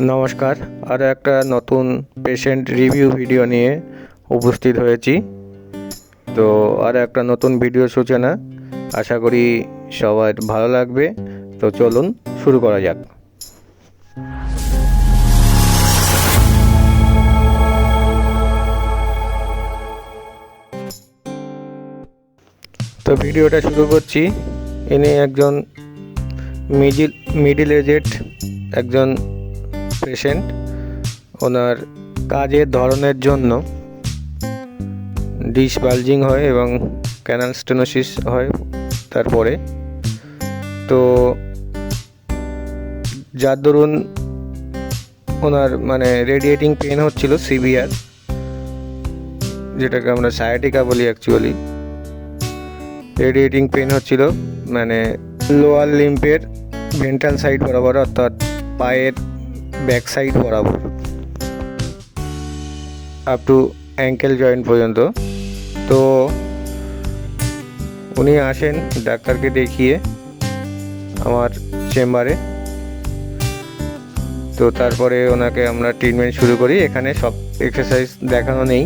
নমস্কার। আরও একটা নতুন পেশেন্ট রিভিউ ভিডিও নিয়ে উপস্থিত হয়েছি। তো আর একটা নতুন ভিডিও সূচনা। আশা করি সবার ভালো লাগবে। তো চলুন শুরু করা যাক। তো ভিডিওটা শুরু করছি। ইনি একজন মিডিল মিডিল এজেড একজন পেশেন্ট ওনার কাজের ধরনের জন্য ডিশ বালজিং হয় এবং ক্যানাল স্টেনোসিস হয় তারপরে। তো যার দরুন ওনার মানে রেডিয়েটিং পেন হচ্ছিল সিভিয়ার যেটাকে আমরা সায়াটিকা বলি অ্যাকচুয়ালি রেডিয়েটিং পেন হচ্ছিল মানে লোয়ার লিম্পের ভেন্টাল সাইড বরাবর, অর্থাৎ পায়ের ব্যাক সাইড বরাবর। আপ টু অ্যাঙ্কেল জয়েন্ট পর্যন্ত। তো উনি আসেন ডাক্তারকে দেখিয়ে আমার চেম্বারে। তো তারপরে ওনাকে আমরা ট্রিটমেন্ট শুরু করি। এখানে সব এক্সারসাইজ দেখানো নেই।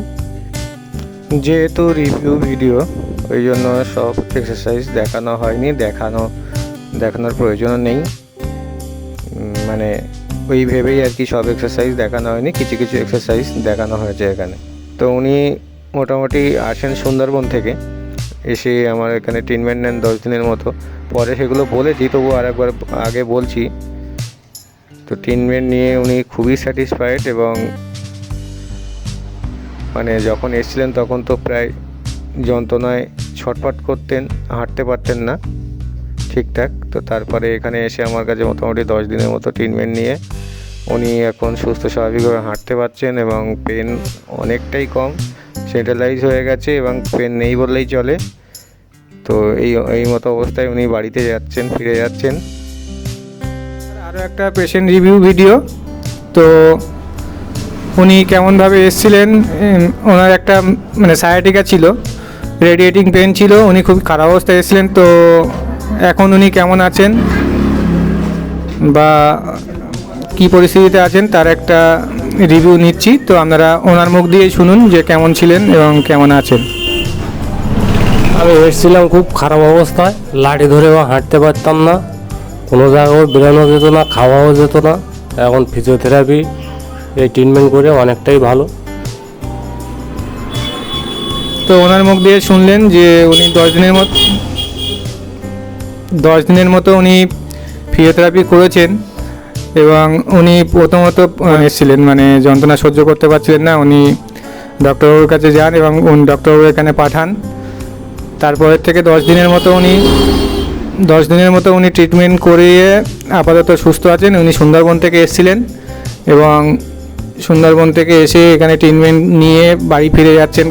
যেহেতু রিভিউ ভিডিও ওই জন্য সব এক্সারসাইজ দেখানো হয়নি। দেখানো, দেখানোর প্রয়োজনও নেই। মানে ওই ভেবেই আর কি সব এক্সারসাইজ দেখানো হয়নি, কিছু কিছু এক্সারসাইজ দেখানো হয়েছে এখানে। তো উনি মোটামুটি আসেন সুন্দরবন থেকে, এসে আমার এখানে ট্রিটমেন্ট নেন দশ দিনের মতো। পরে সেগুলো বলেছি তবু আরেকবার আগে বলছি। তো ট্রিটমেন্ট নিয়ে উনি খুবই স্যাটিসফাইড এবং মানে যখন এসেছিলেন তখন তো প্রায় যন্ত্রণায় ছটফট করতেন, হাঁটতে পারতেন না। ঠিকঠাক। তো তারপরে এখানে এসে আমার কাছে মোটামুটি দশ দিনের মতো ট্রিটমেন্ট নিয়ে উনি এখন সুস্থ স্বাভাবিকভাবে হাঁটতে পারছেন এবং পেন অনেকটাই কম সেন্ট্রালাইজ হয়ে গেছে এবং পেন নেই বললেই চলে। তো এই এই মতো অবস্থায় উনি বাড়িতে যাচ্ছেন, ফিরে যাচ্ছেন। আরও একটা পেশেন্ট রিভিউ ভিডিও তো উনি কেমনভাবে এসেছিলেন? ওনার একটা মানে সায়াটিকা ছিল রেডিয়েটিং পেন ছিল, উনি খুব খারাপ অবস্থায় এসেছিলেন। তো এখন উনি কেমন আছেন? বা কি পরিস্থিতিতে আছেন? তার একটা রিভিউ নিচ্ছি। তো আপনারা ওনার মুখ দিয়ে শুনুন যে কেমন ছিলেন এবং কেমন আছেন। আমি এসেছিলাম খুব খারাপ অবস্থায়। লাঠি ধরেও হাঁটতে পারতাম না। কোনো জায়গাও বেরোনো যেত না খাওয়াও যেত না। এখন ফিজিওথেরাপি এই ট্রিটমেন্ট করে অনেকটাই ভালো। তো ওনার মুখ দিয়ে শুনলেন যে উনি দশ দিনের মতো দশ দিনের মতো উনি ফিজিওথেরাপি করেছেন এবং উনি প্রথমত এসেছিলেন মানে যন্ত্রণা সহ্য করতে পারছিলেন না। উনি ডক্টরবাবুর কাছে যান এবং উনি ডক্টরবাবু এখানে পাঠান। তারপরের থেকে দশ দিনের মতো উনি, দশ দিনের মতো উনি ট্রিটমেন্ট করিয়ে আপাতত সুস্থ আছেন। উনি সুন্দরবন থেকে এসেছিলেন এবং সুন্দরবন থেকে এসে এখানে ট্রিটমেন্ট নিয়ে বাড়ি ফিরে যাচ্ছেন